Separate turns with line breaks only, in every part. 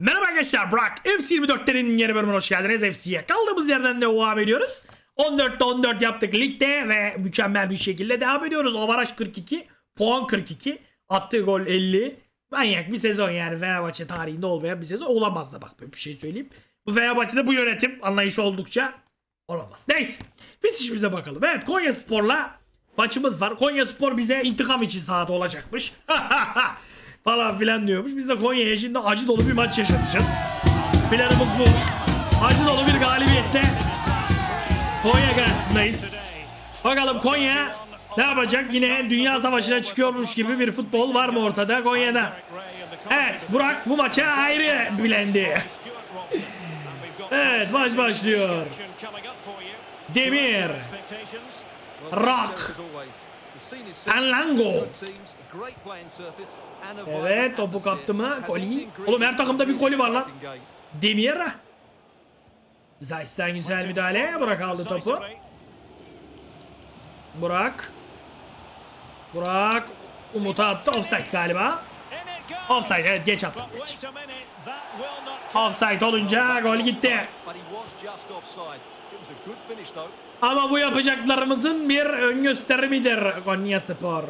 Merhaba arkadaşlar Burak. FC24'lerin yeni bölümüne hoş geldiniz. FC'ye kaldığımız yerden devam ediyoruz. 14'te 14 yaptık ligde ve mükemmel bir şekilde devam ediyoruz. Avaraj 42 puan 42 attığı gol 50 manyak bir sezon yani. Fenerbahçe tarihinde olmayan bir sezon olamaz da bak böyle bir şey söyleyeyim. Bu Fenerbahçe'de bu yönetim anlayışı oldukça olamaz. Neyse biz işimize bakalım. Evet Konya Spor'la maçımız var. Konya Spor bize intikam için sahada olacakmış falan filan diyormuş. Biz de Konya'ya şimdi acı dolu bir maç yaşatacağız. Planımız bu. Acı dolu bir galibiyetle Konya karşısındayız. Bakalım Konya ne yapacak? Yine Dünya Savaşı'na çıkıyormuş gibi bir futbol var mı ortada Konya'da? Evet Burak bu maça ayrı bilendi. Evet maç başlıyor. Demir. Rock. Anlango. Evet topu kaptı mı? Koli. Oğlum her takımda bir koli var lan. Demir. Zayt'ten güzel müdahale. Burak aldı topu. Burak. Burak. Umut'a attı. Offside galiba. Offside evet geç attı. Geç. Offside olunca gol gitti. Ama bu yapacaklarımızın bir ön gösterimidir Konya Spor.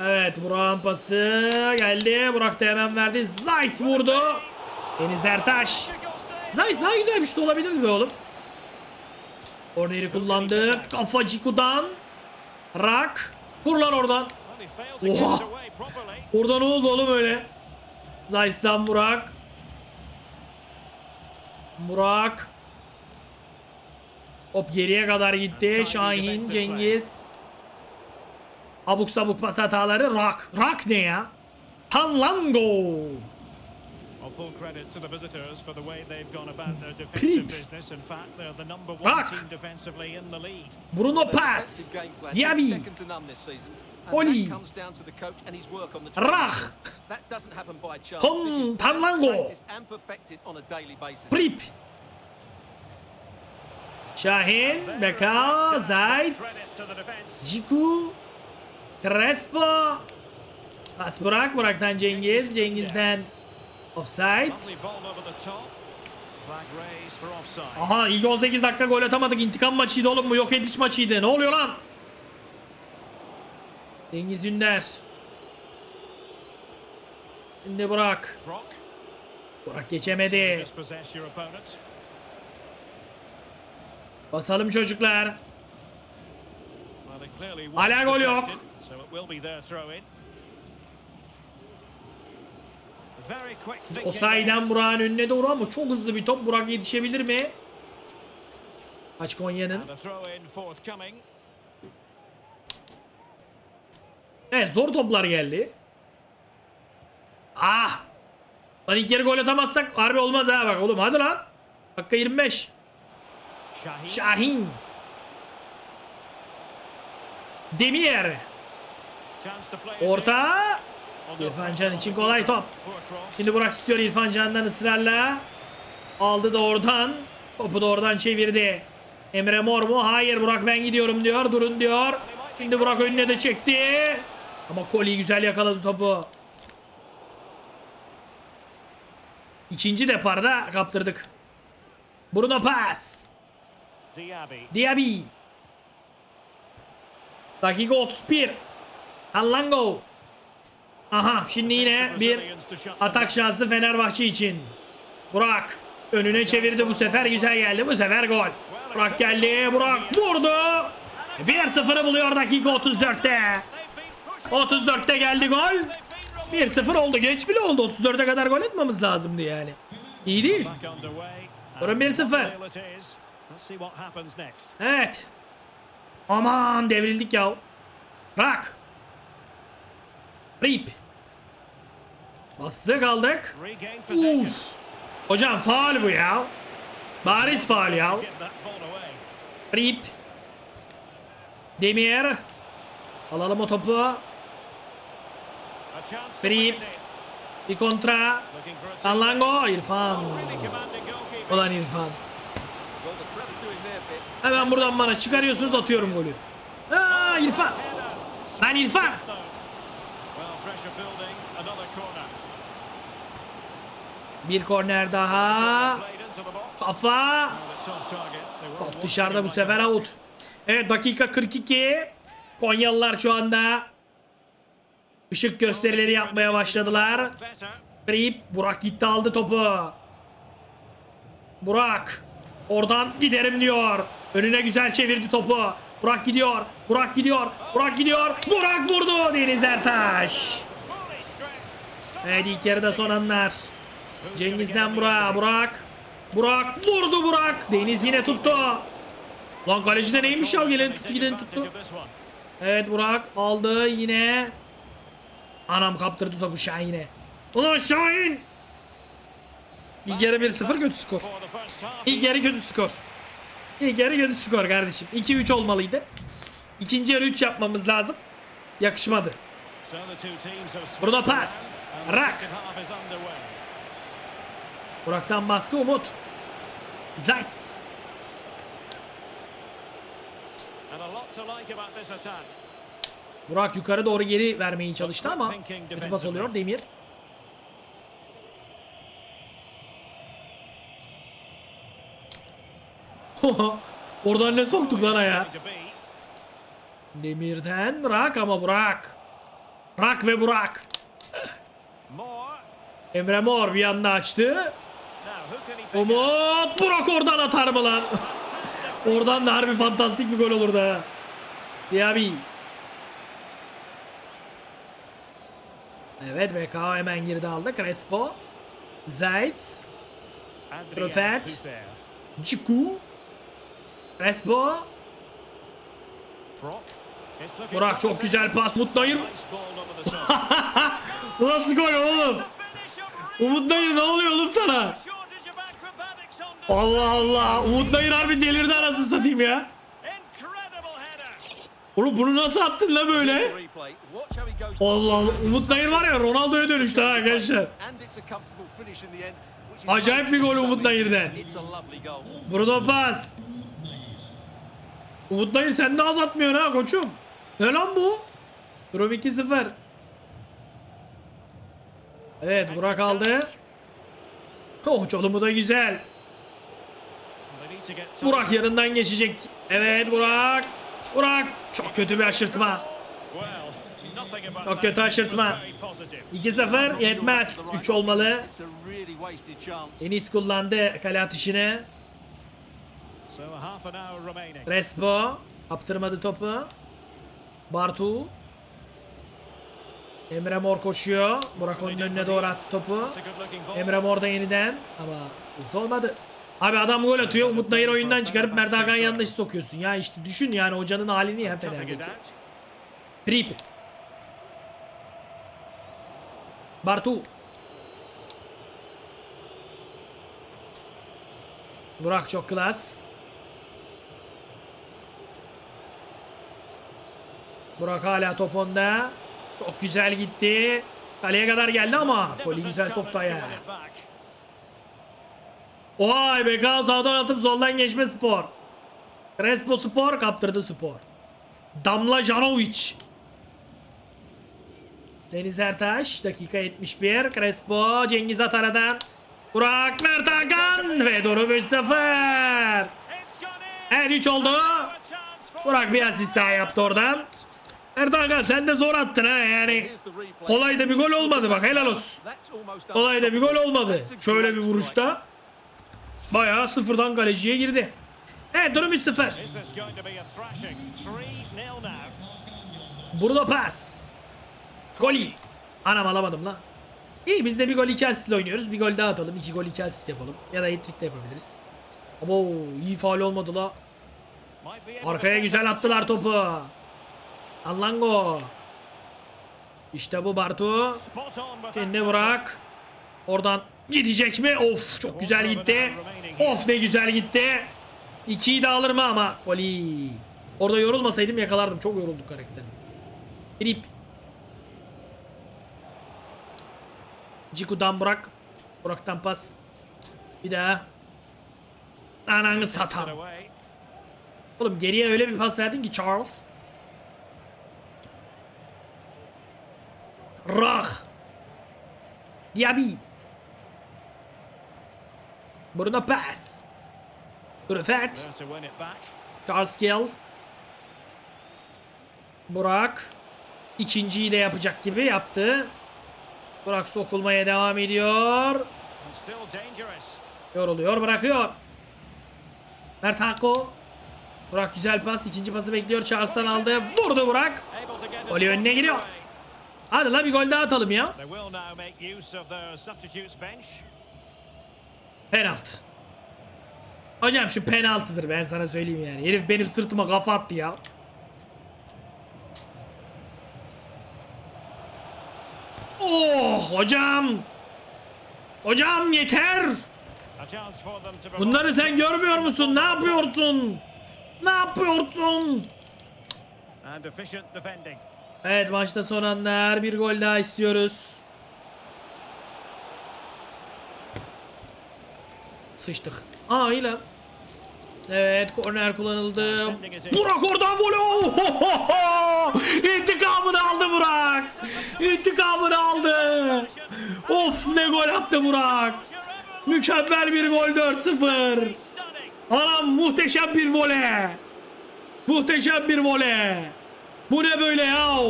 Evet Burak'ın pası geldi. Burak da hemen verdi. Zayt vurdu. Deniz Ertaş. Zayt daha güzelmiş de olabilir mi oğlum? Korneri kullandı. Kafa Ciku'dan. Rak. Vur lan oradan. Oha. Orada ne oldu oğlum öyle? Zayt'tan Burak. Burak. Hop geriye kadar gitti. Şahin, Cengiz. Abuk sabuk pas hataları. Rak. Rak ne ya? Hanlango.
Well, full credit to the visitors for the way they've gone about their
Peep.
defensive business. In fact, they're the number one
Bak.
team defensively in the league.
Bruno Pas. Diaby. Oli. Rah. Tom Tanlango. Prip. Şahin. Beka. Zayt. Ciku. Crespo. Pas Burak. Burak'tan Cengiz. Cengiz'den offside. Aha ilk 18 dakika gol atamadık. İntikam maçıydı oğlum bu yok ediş maçıydı. Ne oluyor lan? Cengiz Ünder. Şimdi Burak. Burak geçemedi. Basalım çocuklar. Hala gol yok. O sayeden Burak'ın önüne doğru ama çok hızlı bir top. Burak yetişebilir mi? Kaç Konya'nın? Evet zor toplar geldi. Ah! Lan ilk yarı gol atamazsak harbi olmaz ha bak oğlum hadi lan. Dakika 25.
Şahin.
Şahin. Demir. Orta. İrfan Can için kolay top. Şimdi Burak istiyor İrfan Can'dan ısrarla. Aldı da oradan. Topu da oradan çevirdi. Emre Mor mu? Hayır Burak ben gidiyorum diyor. Durun diyor. Şimdi Burak önüne de çekti. Ama Koli güzel yakaladı topu. İkinci deparda kaptırdık. Bruno Pas.
Diaby.
Dakika 31. Allango. Aha şimdi yine bir atak şansı Fenerbahçe için. Burak önüne çevirdi bu sefer güzel geldi bu sefer gol. Burak geldi Burak vurdu. 1-0'ı buluyor dakika 34'te.
They've been pushing.
34'te geldi gol. 1-0 oldu geç bile oldu 34'e kadar gol etmemiz lazımdı yani. İyi değil. Durum
And
1-0. Evet. Aman devrildik ya. Bırak. Rip. Bastık aldık. Uf. Hocam faul bu ya. Bariz faul ya. Rip. Demir. Alalım o topu.
İt.
Bir kontra. Anlango. İrfan. Ulan İrfan. Hemen buradan bana çıkarıyorsunuz atıyorum golü. Aa İrfan. Lan İrfan. Bir korner daha. Kafa. Top dışarıda bu sefer out. Evet dakika 42. Konyalılar şu anda ışık gösterileri yapmaya başladılar. Grip Burak gitti aldı topu. Burak oradan giderim diyor. Önüne güzel çevirdi topu. Burak gidiyor. Burak gidiyor. Burak gidiyor. Burak vurdu Deniz Ertaş. Evet ilk yarıda son anlar. Cengiz'den Burak. Burak. Burak vurdu Burak. Deniz yine tuttu. Lan kaleci de neymiş ya gelen tuttu giden tuttu. Evet Burak aldı yine. Anam kaptırdı topu Şahin'e. Ulan Şahin. İlk yarı 1-0 kötü skor. İlk kötü skor. İlk kötü skor kardeşim. 2-3 olmalıydı. İkinci yarı 3 yapmamız lazım. Yakışmadı. Bruno pas. Rak. Burak'tan baskı Umut. Zayt. Burak yukarı doğru geri vermeyi çalıştı ama kötü pas oluyor Demir. Oradan ne soktuk lan ya? Demirden Burak ama Burak. Burak ve Burak. Emre Mor bir anda açtı. Umut Burak oradan atar mı lan? oradan da harbi fantastik bir gol olurdu ha. Diaby. Evet BK hemen girdi aldı. Crespo. Zayt. Röfet. Ciku. Crespo. Burak çok güzel pas. Umut Nayır. Nasıl gol oğlum? Umut Nayır ne oluyor oğlum sana? Allah Allah. Umut Nayır harbi delirdi anasını satayım ya. Oğlum bunu nasıl attın la böyle? Allah Allah. Umut Nayır var ya Ronaldo'ya dönüştü ha arkadaşlar. Acayip bir gol Umut Nayır'den. Bruno pas. Umut Nayır sen de az atmıyorsun ha koçum. Ne lan bu? Durum 2-0. Evet Burak aldı. Oh çolumu da güzel. Burak yanından geçecek. Evet Burak. Burak. Çok kötü bir aşırtma. Çok kötü aşırtma. 2-0 yetmez. 3 olmalı. Enis kullandı kale atışını. Respo. Kaptırmadı topu. Bartu. Emre Mor koşuyor. Burak onun önüne doğru attı topu. Emre Mor da yeniden. Ama hızlı olmadı. Abi adam gol atıyor. Umut Nayır oyundan çıkarıp Mert Hakan yanlış sokuyorsun. Ya işte düşün yani hocanın halini ya Fener'deki. Trip. Bartu. Burak çok klas. Burak hala top onda. Çok güzel gitti. Kaleye kadar geldi ama golü güzel soktu ayağa. Vay be sağdan atıp soldan geçme spor. Crespo spor kaptırdı spor. Damla Janovic. Deniz Ertaş dakika 71. Crespo Cengiz Atara'dan. Burak Mert Hakan ve durum 3-0. Evet 3 oldu. Burak bir asist daha yaptı oradan. Hakan sen de zor attın ha yani. Kolay da bir gol olmadı bak helal olsun. Kolay da bir gol olmadı. Şöyle bir vuruşta. Bayağı sıfırdan kaleciye girdi. Evet durum 3-0. Burada pas. Golü. Anam alamadım la. İyi biz de bir gol iki asist oynuyoruz. Bir gol daha atalım. iki gol iki asist yapalım. Ya da hat-trick de yapabiliriz. Abo iyi faal olmadı la. Arkaya güzel attılar topu. Allango. İşte bu Bartu. Şimdi Burak. Oradan gidecek mi? Of çok güzel gitti. Of ne güzel gitti. İkiyi de alır mı ama. Koli. Orada yorulmasaydım yakalardım. Çok yorulduk karakter. Grip. Ciku'dan Burak. Burak'tan pas. Bir daha. Ananı satan. Oğlum geriye öyle bir pas verdin ki Charles. Rah. Diaby. Bruno pas. Rüfert.
There to win it back.
Charles Gill. Burak. İkinciyi de yapacak gibi yaptı. Burak sokulmaya devam ediyor. Yoruluyor bırakıyor. Mert Hako. Burak güzel pas. ikinci pası bekliyor. Charles'tan aldı. Vurdu Burak. Golü önüne gidiyor. Hadi la bir gol daha atalım ya. Penaltı. Hocam şu penaltıdır ben sana söyleyeyim yani. Herif benim sırtıma kafa attı ya. Oh hocam. Hocam yeter. Bunları sen görmüyor musun? Ne yapıyorsun? Ne yapıyorsun?
And efficient defending.
Evet maçta son anlar. Bir gol daha istiyoruz. Sıçtık. Aa iyi lan. Evet korner kullanıldı. Burak oradan voley. Ohohoho! İntikamını aldı Burak. İntikamını aldı. Of ne gol attı Burak. Mükemmel bir gol 4-0.
Stunning.
Anam muhteşem bir voley. Muhteşem bir voley. Bu ne böyle ya?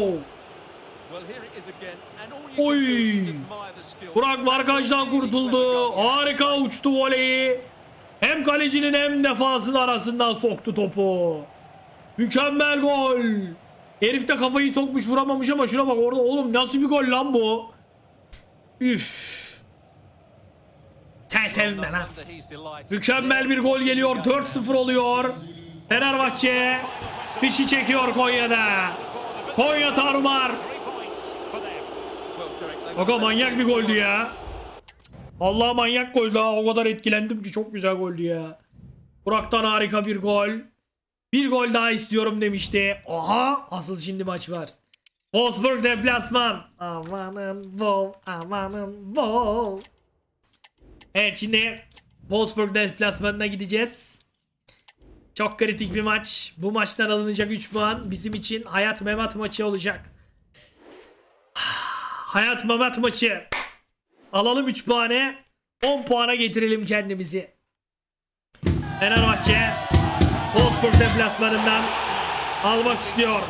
Oy. Burak markajdan kurtuldu. Harika uçtu voleyi. Hem kalecinin hem defansın arasından soktu topu. Mükemmel gol. Herif de kafayı sokmuş vuramamış ama şuna bak orada oğlum nasıl bir gol lan bu? Üf. Sen sevinme lan. Mükemmel bir gol geliyor. 4-0 oluyor. Fenerbahçe fişi çekiyor Konya'da. Konya tarumar. Aga manyak bir goldü ya. Allah manyak goldü ha. O kadar etkilendim ki çok güzel goldü ya. Burak'tan harika bir gol. Bir gol daha istiyorum demişti. Aha asıl şimdi maç var. Wolfsburg deplasman. Amanın bol, amanın bol. Evet şimdi Wolfsburg deplasmanına gideceğiz. Çok kritik bir maç. Bu maçtan alınacak 3 puan bizim için hayat memat maçı olacak. Hayat memat maçı. Alalım 3 puanı. 10 puana getirelim kendimizi. Fenerbahçe Wolfsburg deplasmanından almak istiyor.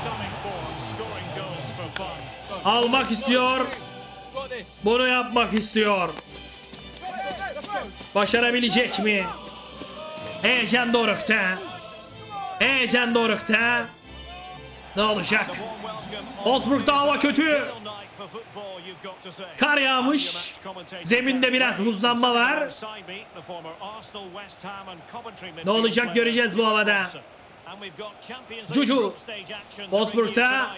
Almak istiyor. Bunu yapmak istiyor. Başarabilecek mi? Heyecan dorukta. Heyecan dorukta. Ne olacak? Wolfsburg'da hava kötü. Kar yağmış. Zeminde biraz buzlanma var. Ne olacak göreceğiz bu havada. Cucu, Wolfsburg'da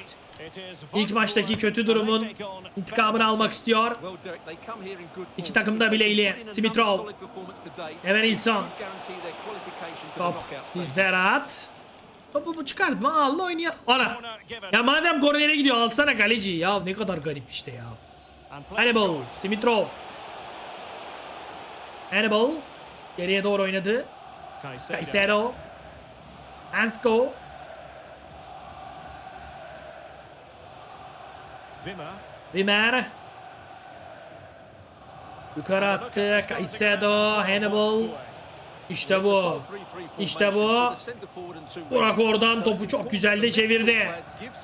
İlk maçtaki kötü durumun intikamını almak istiyor. İki takım da bileyli. Simitrov. Evanilson. Top bizde rahat. Topu bu çıkartma. Allah oynuyor. Ana. Ya madem kornere gidiyor alsana kaleci. Ya ne kadar garip işte ya. Hannibal. Simitrov. Hannibal. Geriye doğru oynadı. Caicedo. Ansko. Vimer. Yukarı attı. Caicedo. Hannibal. İşte bu. İşte bu. Burak oradan topu çok güzel de çevirdi.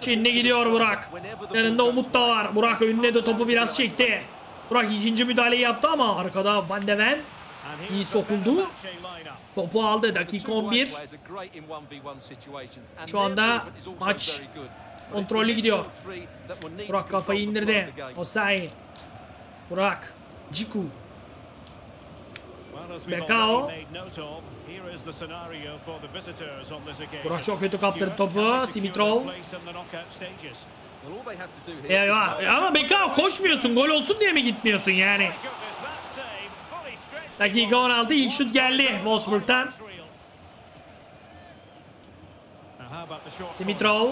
Şimdi gidiyor Burak. Yanında Umut da var. Burak önüne de topu biraz çekti. Burak ikinci müdahaleyi yaptı ama arkada Van de Ven iyi sokuldu. Topu aldı dakika 11. Şu anda maç kontrollü gidiyor. Burak kafayı indirdi. Osayi. Burak. Ciku. Bekao. Burak çok kötü kaptırdı topu. Simitrov. Eyvah. Ama Bekao koşmuyorsun. Gol olsun diye mi gitmiyorsun yani? Dakika 16 ilk şut geldi Wolfsburg'dan. Simitrov.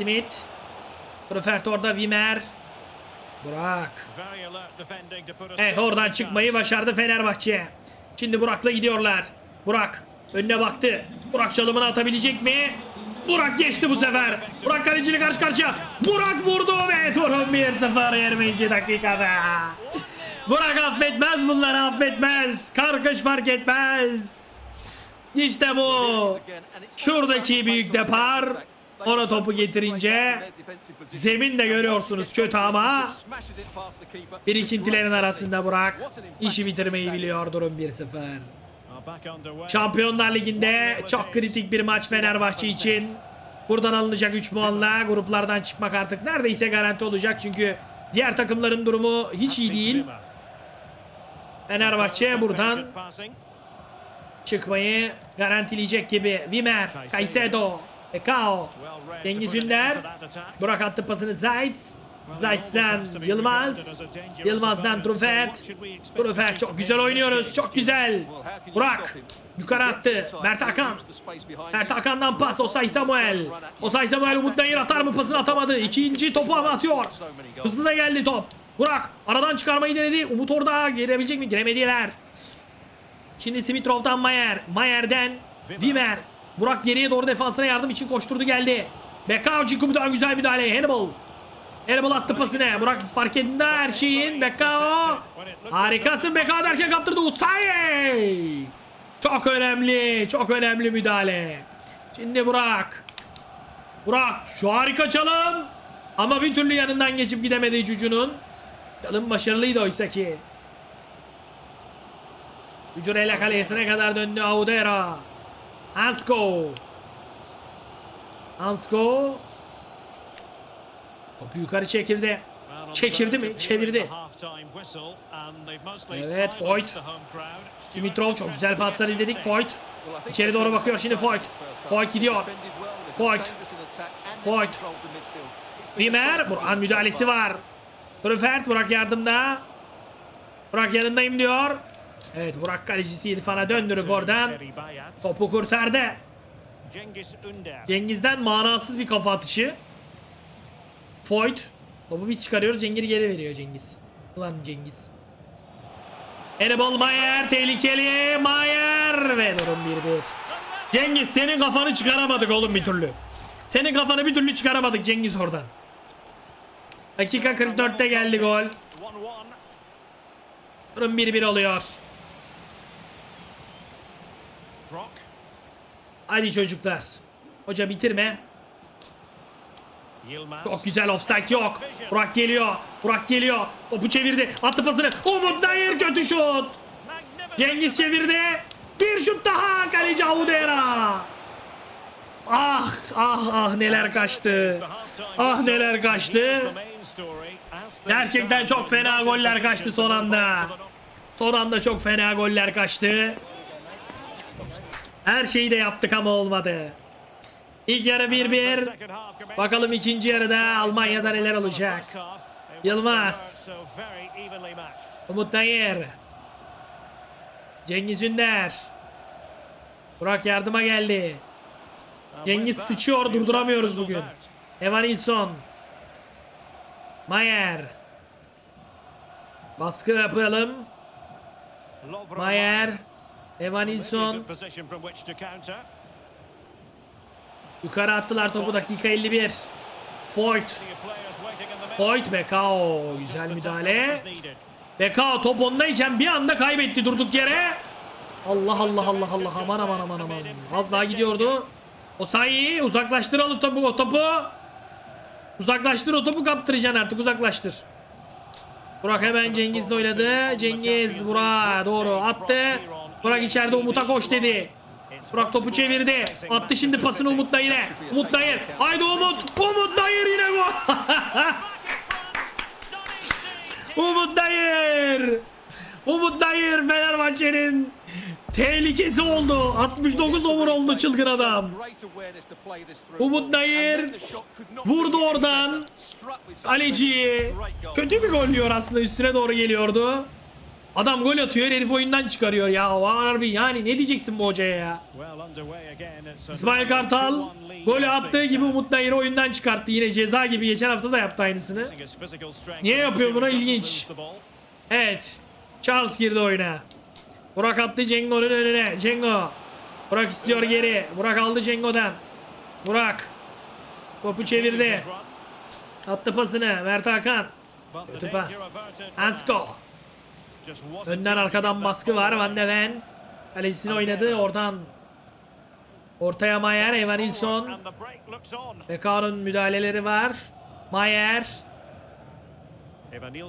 Smith. Trufert orada Vimer. Burak. Evet oradan çıkmayı başardı Fenerbahçe. Şimdi Burak'la gidiyorlar. Burak önüne baktı. Burak çalımını atabilecek mi? Burak geçti bu sefer. Burak kaleciyle karşı karşıya. Burak vurdu ve durum 1-0 20. dakikada. Burak affetmez bunları affetmez. Karkış fark etmez. İşte bu. Şuradaki büyük depar. Ona topu getirince zemin de görüyorsunuz kötü ama birikintilerin arasında Burak işi bitirmeyi biliyor durum 1-0. Şampiyonlar Ligi'nde çok kritik bir maç Fenerbahçe için. Buradan alınacak 3 puanla gruplardan çıkmak artık neredeyse garanti olacak çünkü diğer takımların durumu hiç iyi değil. Fenerbahçe buradan çıkmayı garantileyecek gibi. Vimer, Caicedo, Ekao, Cengiz Ünder, Burak attı pasını Zayt. Zayt'den Yılmaz. Yılmaz'dan Trufert. Trufert çok güzel oynuyoruz. Çok güzel. Burak yukarı attı. Mert Hakan. Mert Hakan'dan pas Osay Samuel. Osay Samuel Umut Nayır atar mı pasını atamadı. İkinci topu ama atıyor. Hızlı da geldi top. Burak aradan çıkarmayı denedi. Umut orada girebilecek mi? Giremediler. Şimdi Simitrov'dan Mayer. Mayer'den Vimer. Burak geriye doğru defansına yardım için koşturdu geldi. Bekao Cikum'dan güzel müdahale. Hannibal. Hannibal attı pasını. Burak fark edildi her şeyin. Bekao. Harikasın Bekao derken kaptırdı. Usaye. Çok önemli. Çok önemli müdahale. Şimdi Burak. Burak şu harika çalım. Ama bir türlü yanından geçip gidemedi Cucu'nun. Çalım başarılıydı oysa ki. Cucurella kalesine kadar döndü Audera. Ansko. Ansko. Topu yukarı çekirdi. Çekirdi mi? Çevirdi. Evet, Foyt. Dimitrov çok güzel paslar izledik. Foyt. İçeri doğru bakıyor şimdi Foyt. Foyt gidiyor. Foyt. Foyt. Rimer. Burhan müdahalesi var. Rüfert Burak yardımda. Burak yanındayım diyor. Evet Burak kalecisi İrfan'a döndürüp oradan topu kurtardı. Cengiz'den manasız bir kafa atışı. Foyt. Topu biz çıkarıyoruz. Cengiz geri veriyor Cengiz. Ulan Cengiz. Hannibal Mayer tehlikeli. Mayer ve durum 1-1. Cengiz senin kafanı çıkaramadık oğlum bir türlü. Senin kafanı bir türlü çıkaramadık Cengiz oradan. Dakika 44'te geldi gol. Durum 1-1 oluyor. Hadi çocuklar. Hoca bitirme. Çok güzel offside yok. Burak geliyor. Burak geliyor. Topu çevirdi. Attı pasını. Umut Dayır kötü şut. Cengiz çevirdi. Bir şut daha. Kaleci Audera. Ah ah ah neler kaçtı. Ah neler kaçtı. Gerçekten çok fena goller kaçtı son anda. Son anda çok fena goller kaçtı. Her şeyi de yaptık ama olmadı. İlk yarı 1-1. Bakalım ikinci yarıda Almanya'da neler olacak. Yılmaz. Umut Nayır. Cengiz Ünder. Burak yardıma geldi. Cengiz sıçıyor durduramıyoruz bugün. Evan Ilson. Mayer. Baskı yapalım. Mayer. Evan Ilson. Yukarı attılar topu dakika 51. Foyt. Foyt Bekao. Güzel müdahale. Bekao top ondayken bir anda kaybetti durduk yere. Allah Allah Allah Allah aman aman aman aman. Az daha gidiyordu. Osayi uzaklaştır o topu o topu. Uzaklaştır o topu kaptıracaksın artık uzaklaştır. Burak hemen Cengiz'le oynadı. Cengiz Burak doğru attı. Burak içeride Umut'a koş dedi. Burak topu çevirdi. Attı şimdi pasını Umut Nayır'e. Umut Nayır. Haydi Umut. Umut Nayır yine bu. Umut Nayır. Umut Nayır Fenerbahçe'nin tehlikesi oldu. 69 over oldu çılgın adam. Umut Nayır vurdu oradan. Kaleciyi. Kötü bir gol diyor aslında üstüne doğru geliyordu. Adam gol atıyor herif oyundan çıkarıyor ya. Harbi yani ne diyeceksin bu hocaya ya. İsmail Kartal golü attığı gibi Umut Nayır'ı oyundan çıkarttı. Yine ceza gibi geçen hafta da yaptı aynısını. Niye yapıyor bunu? İlginç. Evet. Charles girdi oyuna. Burak attı Cengo'nun önüne. Cengo. Burak istiyor geri. Burak aldı Cengo'dan. Burak. Topu çevirdi. Attı pasını. Mert Hakan. Kötü pas. Ansko. Önden arkadan baskı var. Van de Ven. Kalesini oynadı. Oradan ortaya Mayer. Evan Nilsson. Bekao'nun müdahaleleri var. Mayer.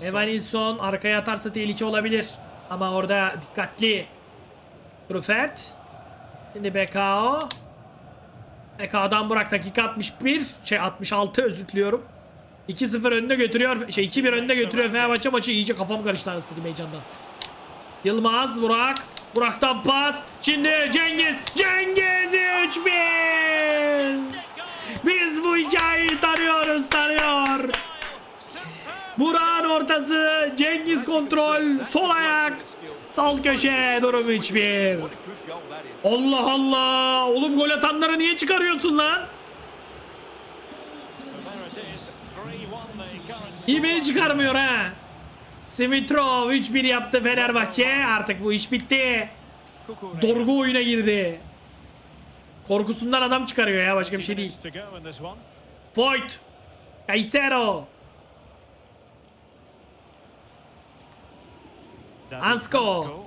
Evan Nilsson.
Arkaya atarsa tehlike olabilir. Ama orada dikkatli. Truffert. Şimdi Bekao. Bekao'dan Burak dakika 61. Şey 66 özür diliyorum. 2-0 önde götürüyor. Şey 2-1 önde götürüyor Fenerbahçe maçı. iyice kafam karıştı anasını heyecandan. Yılmaz, Burak. Burak'tan pas. Şimdi Cengiz. Cengiz 3-1. Biz bu hikayeyi tanıyoruz, tanıyor. Burak'ın ortası. Cengiz kontrol. Sol ayak. Sol köşe. Durum 3-1. Allah Allah. Oğlum gol atanları niye çıkarıyorsun lan?
There it is. 3-1 the current
İyi beni çıkarmıyor ha. Simitrov 3-1 yaptı Fenerbahçe. Artık bu iş bitti. Dorgu oyuna girdi. Korkusundan adam çıkarıyor ya başka bir şey değil. Voigt.
David
Ansko.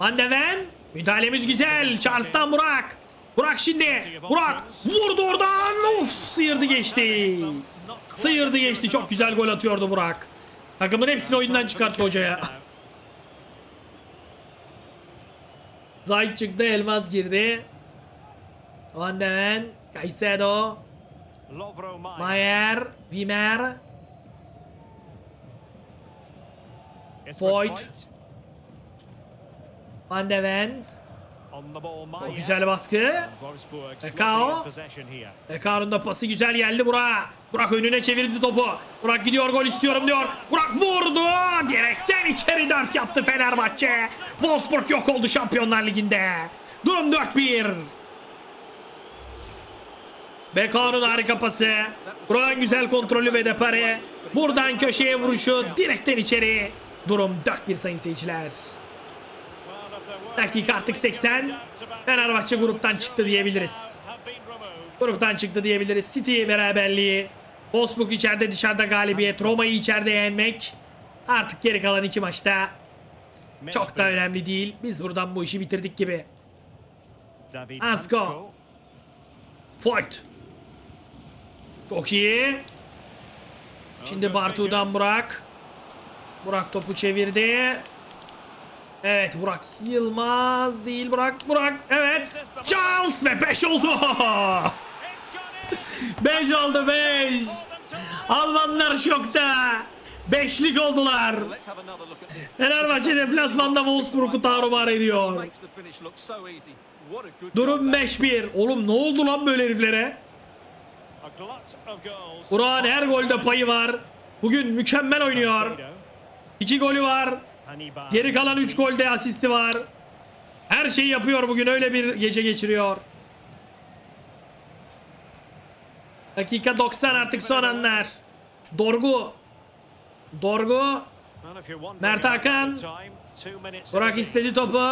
Van de Ven. Müdahalemiz güzel. Charles'tan Burak. Burak şimdi. Burak vurdu oradan. Of sıyırdı geçti. Sıyırdı geçti. Çok güzel gol atıyordu Burak. Takımın hepsini oyundan çıkarttı hocaya. Zayt çıktı. Elmas girdi. Van de Ven. Caicedo.
Mayer.
Vimer. Voigt. Van de O güzel baskı.
Here.
Ekar'ın da pası güzel geldi Burak. Burak önüne çevirdi topu. Burak gidiyor gol istiyorum diyor. Burak vurdu. Direkten içeri 4 yaptı Fenerbahçe. Wolfsburg yok oldu Şampiyonlar Ligi'nde. Durum 4-1. Beko'nun harika pası. Burak'ın güzel kontrolü ve depare. Buradan köşeye vuruşu direkten içeri. Durum 4-1 sayın seyirciler. Dakika artık 80. Fenerbahçe gruptan çıktı diyebiliriz. Gruptan çıktı diyebiliriz. City beraberliği. Wolfsburg içeride dışarıda galibiyet. Roma'yı içeride yenmek. Artık geri kalan iki maçta çok da önemli değil. Biz buradan bu işi bitirdik gibi. Ansko. Fight. Çok iyi. Şimdi Bartu'dan Burak. Burak topu çevirdi. Evet Burak Yılmaz değil Burak Burak evet Charles ve 5 oldu
It's gone in.
5 oldu 5 Almanlar şokta Beşlik oldular. Fenerbahçe deplasmanda Wolfsburg'u tarumar ediyor Durum
goal that
5-1 Oğlum ne oldu lan böyle heriflere. Burak'ın her golde payı var Bugün mükemmel oynuyor. 2 golü var. Geri kalan 3 golde asisti var. Her şeyi yapıyor bugün öyle bir gece geçiriyor. Dakika 90 artık son anlar. Dorgu. Dorgu. Mert Hakan. Burak istedi topu.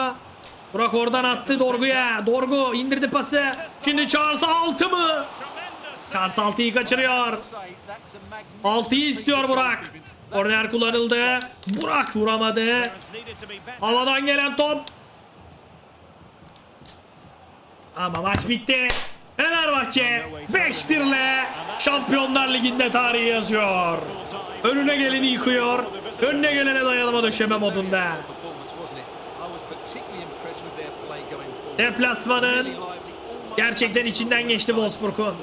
Burak oradan attı Dorgu'ya. Dorgu indirdi pası. Şimdi Charles 6 mı? Charles 6'yı kaçırıyor.
Save. That's a magnificent
6'yı istiyor Burak Korner kullanıldı Burak vuramadı. Havadan gelen top. Ama maç bitti. Fenerbahçe 5-1 ile Şampiyonlar Ligi'nde tarihi yazıyor. Önüne geleni yıkıyor. Önüne gelene dayanama döşeme modunda. Deplasmanın gerçekten içinden geçti Wolfsburg'un.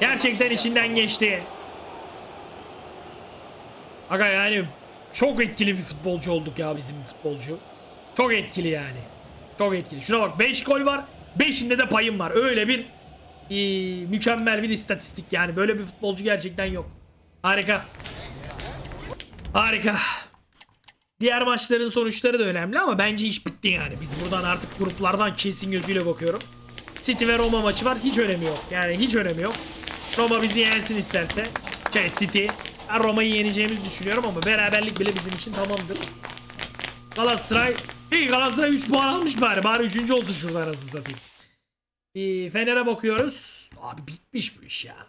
Gerçekten içinden geçti. Aga yani çok etkili bir futbolcu olduk ya bizim futbolcu. Çok etkili yani. Çok etkili. Şuna bak 5 gol var. 5'inde de payım var. Öyle bir eee, mükemmel bir istatistik yani. Böyle bir futbolcu gerçekten yok. Harika. Harika. Diğer maçların sonuçları da önemli ama bence iş bitti yani. Biz buradan artık gruplardan kesin gözüyle bakıyorum. City ve Roma maçı var. Hiç önemi yok. Yani hiç önemi yok. Roma bizi yensin isterse. Şey City. Roma'yı yeneceğimizi düşünüyorum ama beraberlik bile bizim için tamamdır. Galatasaray iyi Galatasaray 3 puan almış bari. Bari 3. olsun şurada arası satayım. Ee, Fener'e bakıyoruz. Abi bitmiş bu iş ya.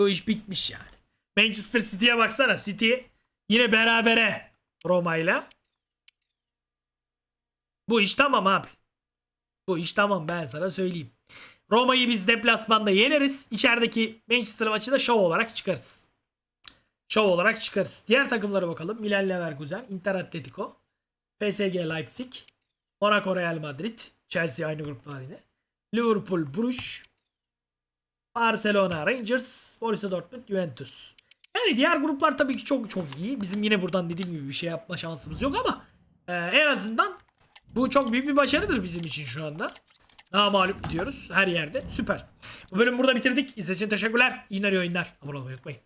Bu iş bitmiş yani. Manchester City'ye baksana. City yine berabere. Roma'yla. Bu iş tamam abi. Bu iş tamam ben sana söyleyeyim. Roma'yı biz deplasmanda yeneriz. İçerideki Manchester maçı da şov olarak çıkarız. Şov olarak çıkarız. Diğer takımlara bakalım. Milan Leverkusen, Inter Atletico, PSG Leipzig, Monaco Real Madrid, Chelsea aynı gruptalar yine. Liverpool Bruges, Barcelona Rangers, Borussia Dortmund, Juventus. Yani diğer gruplar tabii ki çok çok iyi. Bizim yine buradan dediğim gibi bir şey yapma şansımız yok ama e, en azından bu çok büyük bir başarıdır bizim için şu anda. Daha mağlup gidiyoruz her yerde. Süper. Bu bölümü burada bitirdik. İzlediğiniz için teşekkürler. İyi günler, iyi. Abone olmayı unutmayın.